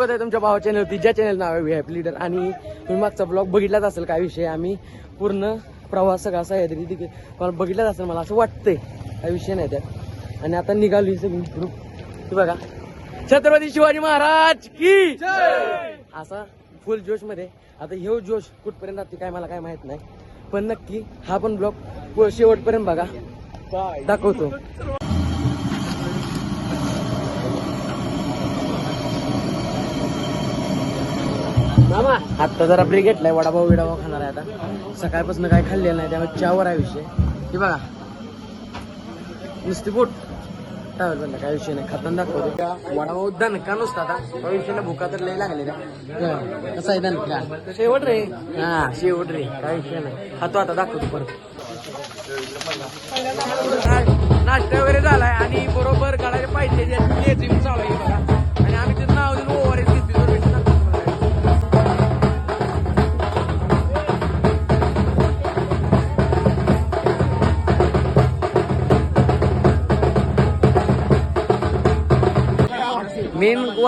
बघत आहे तुमच्या भावा चॅनलवरती ज्या चॅनल नाव आहे व्ही आय लीडर आणि तुम्ही मागचा ब्लॉग बघितलाच असेल काय विषय आम्ही पूर्ण प्रवास सगळा सह्याद्री तिथे. मला बघितलाच असेल मला असं वाटतंय. काय विषय नाही त्यात. आणि आता निघाली सगळी ग्रुप हे बघा. छत्रपती शिवाजी महाराज की असा फुल जोशमध्ये आता ह्यो जोश कुठपर्यंत जाते काय मला काय माहीत नाही. पण नक्की हा पण ब्लॉग शेवटपर्यंत बघा. दाखवतो. आता जरा ब्रेक घेतलाय वडापाव विडापाव खाणार आहे आता. सकाळपासून काय खाल्लेलं नाही त्यामुळे चहावर आहे विषय. हे बघा. नुसती बोट काय विषय नाही. खाताना दाखवतो. का वडापाव दणका नुसता आता? त्या विषयाला भुका तर लय लागलेला हा, कसा आहे दणका शेवट रे. हा शेवट रे. काय विषय नाही. खातो आता दाखवतो परत. नाश्ता वगैरे झालाय आणि बरोबर गाड्या पाहिजे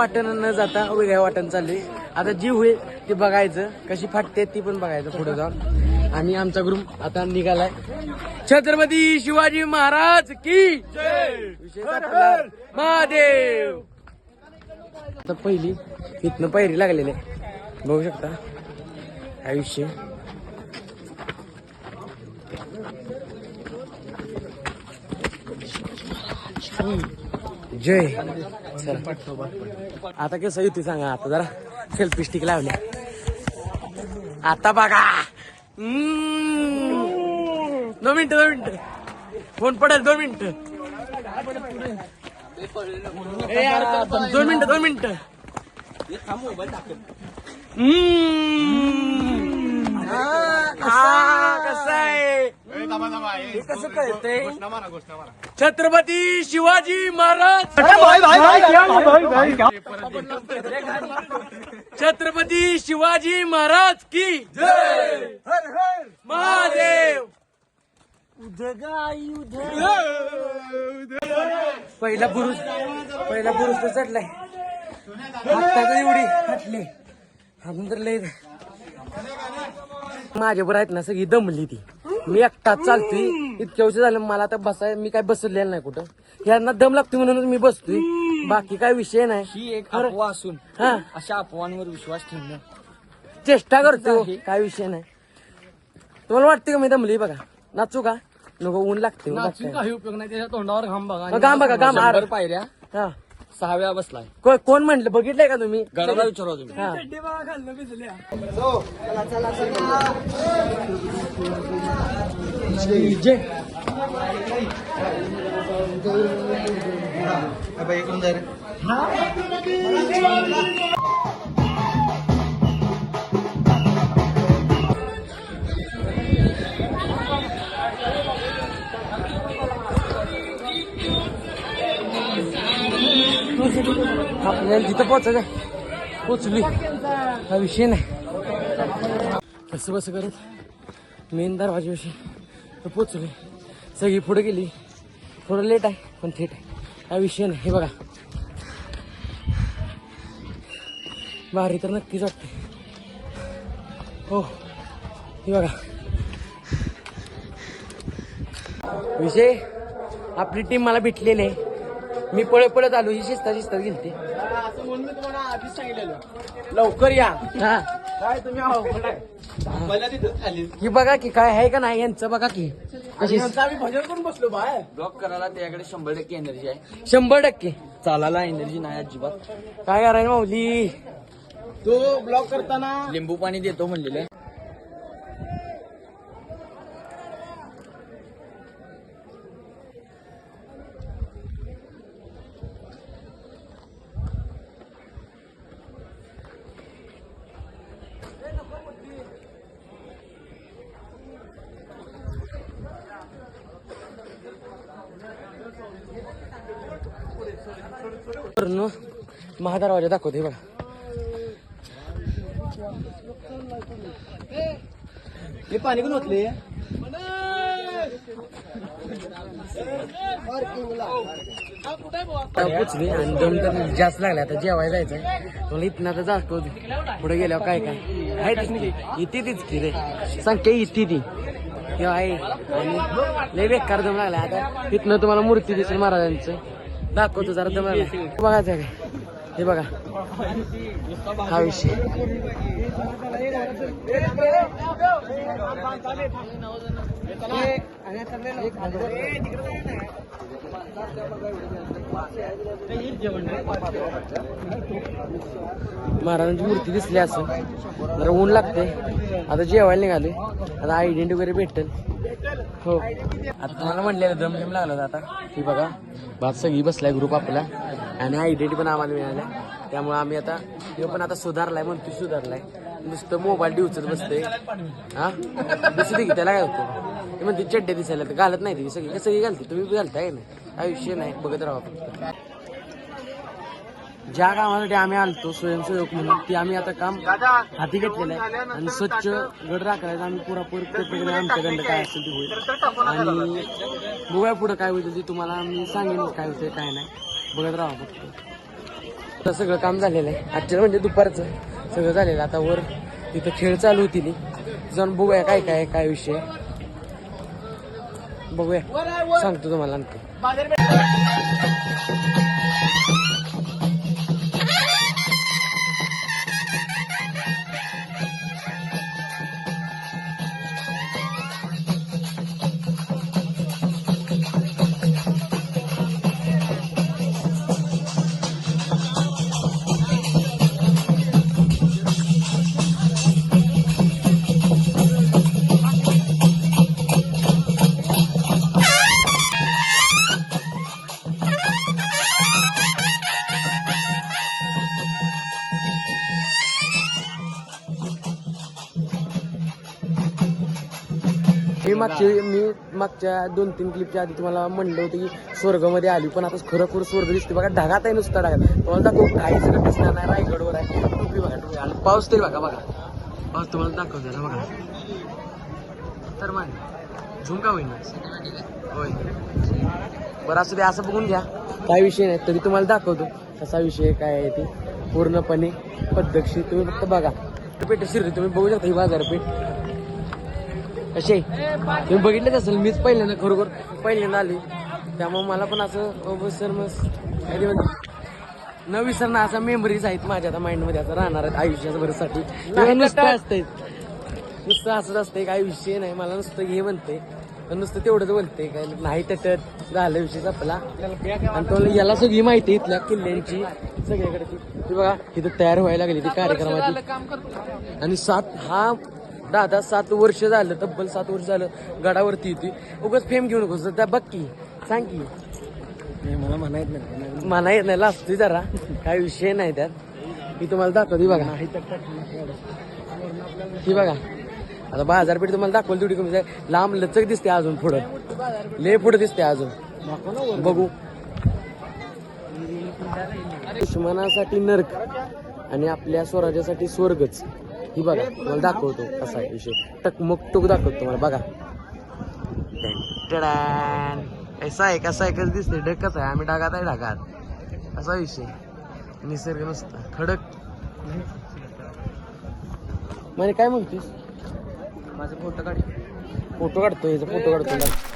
वाटण न जाता वेगळ्या वाटण चालली. आता जी होईल ते बघायचं कशी फाटते ती पण बघायचं पुढे जाऊन. आणि आमचा ग्रुप आता निघालाय. छत्रपती शिवाजी महाराज की. महादेव. आता पहिली इथनं पायरी लागलेली आहे. बघू शकता. विषय जय. चला. आता कसं येते सांगा आता जरा सेल्फी स्टिक लावले आता बघा. दोन मिनिटं दोन मिनिटं. फोन पडेल दोन मिनिटं. दोन मिनिटं दोन मिनिटं. हम्म. हा, कसं आहे हे कसं कळतंय छत्रपती शिवाजी महाराज छत्रपती शिवाजी महाराज की जय महादेव पहिला पुरुष पहिला पुरुष तर चढलाय एवढी फाटले अजून तर लय माझ्या बरं आहेत ना सगळी दमली ती. मी एकटाच चालतोय. इतक्या वर्ष झालं मला आता बसाय मी काय बसलेलं नाही कुठं. यांना दम लागतो म्हणूनच मी बसतोय. बाकी काय विषय नाही. ही एक अफवा असून हा. अशा अफवांवर विश्वास ठेवणं. चेष्टा करतो काय विषय नाही. तुम्हाला वाटते का मी दमली? बघा. नाचू का? नको ऊन लागते. काही उपयोग नाही. त्याच्या तोंडावर घाम बघा. घाम बघा, घाम. पायऱ्या. हा. सहा वेळा बसलाय. को- कोण म्हंटल? बघितलंय का तुम्ही? गडाला विचारा तुम्ही. हा? आपल्याला तिथं पोचायचं पोचली हा विषय नाही. कसं बसं करत? मेन दरवाजाविषयी तर पोचली सगळी पुढे गेली. थोडं लेट आहे पण थेट आहे. हा विषय नाही हे बघा. भारी तर नक्कीच वाटते हो हे बघा. विषय आपली टीम मला भेटलेली आहे. मी पळत पळत आलो ही शिस्ता शिस्तात गेलते. असं म्हणून मी तुम्हाला आधीच सांगितलेलं. लवकर या. हा. काय तुम्ही मला तिथं खाली ही बघा की काय आहे का नाही यांचं बघा की. कशी आम्ही भजन करून बसलो बाय ब्लॉक करायला त्याकडे शंभर टक्के एनर्जी आहे. शंभर टक्के. चालायला एनर्जी नाही अजिबात. काय करायचं माऊली? तो ब्लॉक करताना लिंबू पाणी देतो म्हणलेलं. वरनं महादरवाजा दाखवते बघा. हे पाणी आता पुचली आणि दम तर जास्त लागला आता जेवायला जायचंय. तुला इथनं आता जातो पुढे गेल्यावर काय काय? आहे तीच की इथे तीच की रे. संख्या इथे ती? तेव्हा आहे. आणि लय बेकार दम लागला आता इथनं तुम्हाला मूर्ती दिसेल महाराजांचं. दाखवतो जरा तुम्हाला लागला बघायचं काय हे बघा. हा विषय. महाराजांची मूर्ती दिसली असं जरा ऊन लागते आता जेवायला निघाले आता आयडेंटी वगैरे भेटेल. हो. आता तुम्हाला म्हणलेलं दम दम लागला होता आता. की बघा भात सगळी बसलाय ग्रुप आपला. आणि आयडेंटी पण आम्हाला मिळाल्या. त्यामुळे आम्ही आता हे पण आता सुधारलाय म्हणतो सुधारलाय. नुसतं मोबाईल डिवचत बसतंय. हा? दिसते की त्याला काय होतं? ते म्हणते चड्डे दिसायला तर घालत नाही ती. सगळी सगळी घालते. तुम्ही घालताय ना काय नाही. बघत राहा आपण ज्या कामासाठी आम्ही आलतो स्वयंसेवक म्हणून ते आम्ही आता काम हाती घेतलेलं आहे. आणि स्वच्छ गड राखायचं आम्ही पुरापूर प्रत्येकाने आमच्याकडनं काय असेल ते होईल. आणि बघूया पुढं काय होईल ते तुम्हाला आम्ही सांगेन काय होतंय काय नाही. बघत राहा फक्त. तर सगळं काम झालेलं आहे. आजच्या म्हणजे दुपारचं सगळं झालेलं आता वर तिथं खेळ चालू होती जाऊन बघूया काय काय काय विषय बघूया. सांगतो तुम्हाला आणखी मी मागच्या मी मागच्या दोन तीन क्लिपच्या आधी तुम्हाला म्हणलं होतं की स्वर्गामध्ये आली पण आता खरोखर स्वर्ग दिसते बघा ढगात आहे नुसता ढगात तुम्हाला दाखव? काही सगळं दिसणार नाही रायगडवर आहे. टोपी बघा टोपी आणि पाऊस तरी बघा बघा. पाऊस तुम्हाला दाखवतो ना बघा. तर मग झुमका होईल होय. बरं असं ते असं बघून घ्या. काय विषय नाही तरी तुम्हाला दाखवतो. कसा विषय काय आहे ते. पूर्णपणे पद्धतशीर. तुम्ही फक्त बघा. पेट शिरते तुम्ही बघू शकता ही बाजारपेठ. कसे? तुम्ही बघितलंच असेल मीच पहिल्यांदा खरोखर पहिल्यांदा आली त्यामुळे मला पण असं सर मग न विसरणं असा मेमरीज आहेत माझ्या आता माइंडमध्ये असं राहणार आहेत आयुष्याभरासाठी. किंवा नुसतं असतंय? नुसतं असंच असतंय काही विषय नाही मला नुसतं हे म्हणते नुसतं तेवढंच बोलते काय नाही त्याच्यात झालं विषय आपला आणि तो याला सगळी माहिती इथल्या किल्ल्यांची सगळीकडची ती बघा इथं तयार व्हायला लागली ती कार्यक्रमाची. आणि सात हा दादा सात वर्ष झालं तब्बल सात वर्ष झालं गडावरती होती उगाच फेम घेऊ नकोस त्या बघ की सांग की. मला म्हणायत नाही म्हणा येत नाही. लाजतोय जरा. काय विषय नाही त्यात. मी तुम्हाला दाखवते बघा. ही बघा. आता बाजारपेठ तुम्हाला दाखवली तेवढी कमी आहे. लांब लचक दिसते अजून पुढं. ले पुढं दिसते अजून. बघू. दुश्मनासाठी नरक आणि आपल्या स्वराज्यासाठी स्वर्गच. ही बघा तुम्हाला दाखवतो कसा आहे विषय. टकमक टूक दाखवतो तुम्हाला बघा. टडान. ऐसा आहे कसा आहे कसं दिसते ढग कसा आहे. आम्ही ढगात आहे ढगात. असा विषय. निसर्ग नुसता. खडक. म्हणजे काय म्हणतोस माझा फोटो काढ. फोटो काढतो याचा फोटो काढतो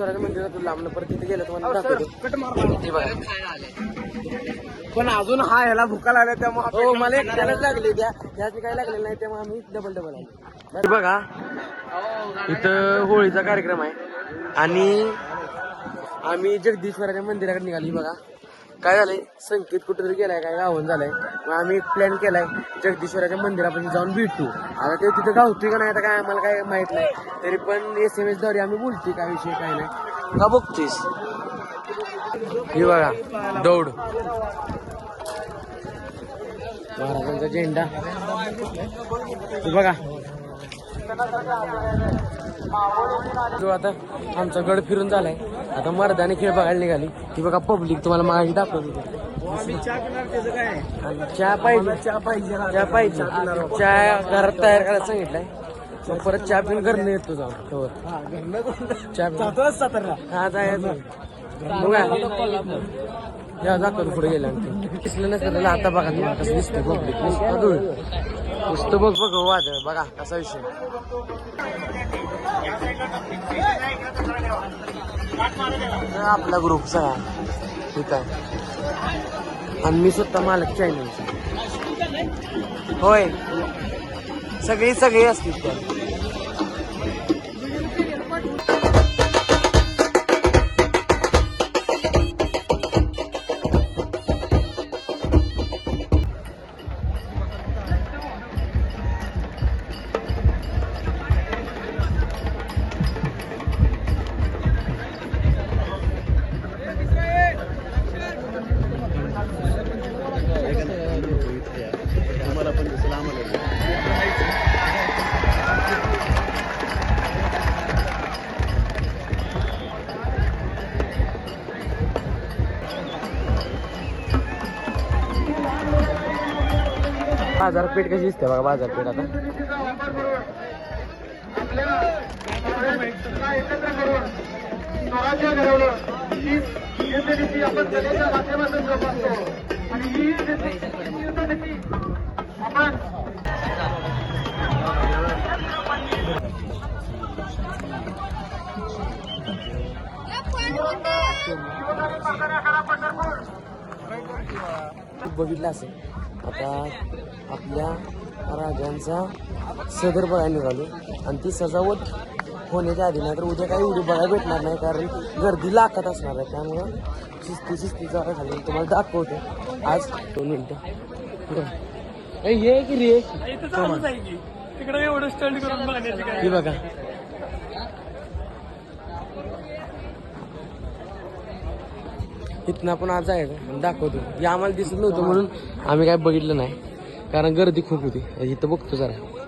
जगदीश्वराच्या मंदिरात लांबणं परत तिथे गेलं तुम्हाला दाखवतो. हे बघा. पण अजून हा ह्याला भुका लागल्या त्यामुळे हो मला एकट्यालाच लागले त्या त्याची काय लागले नाही त्यामुळे आम्ही डबल डबल आलो. बघा. इथं होळीचा कार्यक्रम आहे. आणि आम्ही जगदीश्वराच्या मंदिराकडे निघाली बघा. काय झालंय? संकेत कुठेतरी गेलाय काय गावन झालंय. मग आम्ही एक प्लॅन केलाय जगदीश्वराच्या मंदिरापर्यंत जाऊन भेटू. आता ते तिथं गावतोय का नाही आता काय आम्हाला काय माहीत नाही. तरी पण एस एम एसद्वारे आम्ही बोलतोय काय विषय काय नाही. का बघतोयस? हे बघा दौड. महाराजांचा झेंडा. बघा. जो आता आमचा गड फिरून झालाय. आता मर्दाने खेळ बघायला निघाली. ती बघा पब्लिक तुम्हाला मागे दाखवत. होती आणि चहा पाहिजे. चहा पाहिजे चहा पाहिजे. चहा घरात तयार करायला सांगितलंय. मग परत चहा पिऊन घरनं येतो जाऊन तेव्हा. चहा. हा जायचं या दाखवतो पुढे गेला दिसलं नसतं आता बघा. तुम्हाला कसं दिसतं पब्लिक नुसतं बघ बघ वादळ. बघा कसा विषय. हा आपला ग्रुपचा ठीक आहे. आणि मी स्वतः मालक चॅनलचा होय. सगळी सगळी असतील त्या. बाजारपेठ कशी दिसते बघा बाजारपेठ आता. बघितलं असेल. आता आपल्या राजांचा सदर बघायला निघालो. आणि ती सजावट होण्याच्या आधी नाही तर उद्या काही एवढी बघायला भेटणार नाही कारण गर्दी लाखात असणार आहे. त्यामुळं शिस्ती शिस्ती जागा खाली. तुम्हाला दाखवतो. आज दोन मिनिटं. ये की रे. तिकडे एवढं स्टंट करून बघण्याची काय? हे बघा. इथनं आपण आज आहे का दाखवतो. हे आम्हाला दिसत नव्हतं म्हणून आम्ही काय बघितलं नाही. कारण गर्दी खूप होती. इथं बघतो जरा.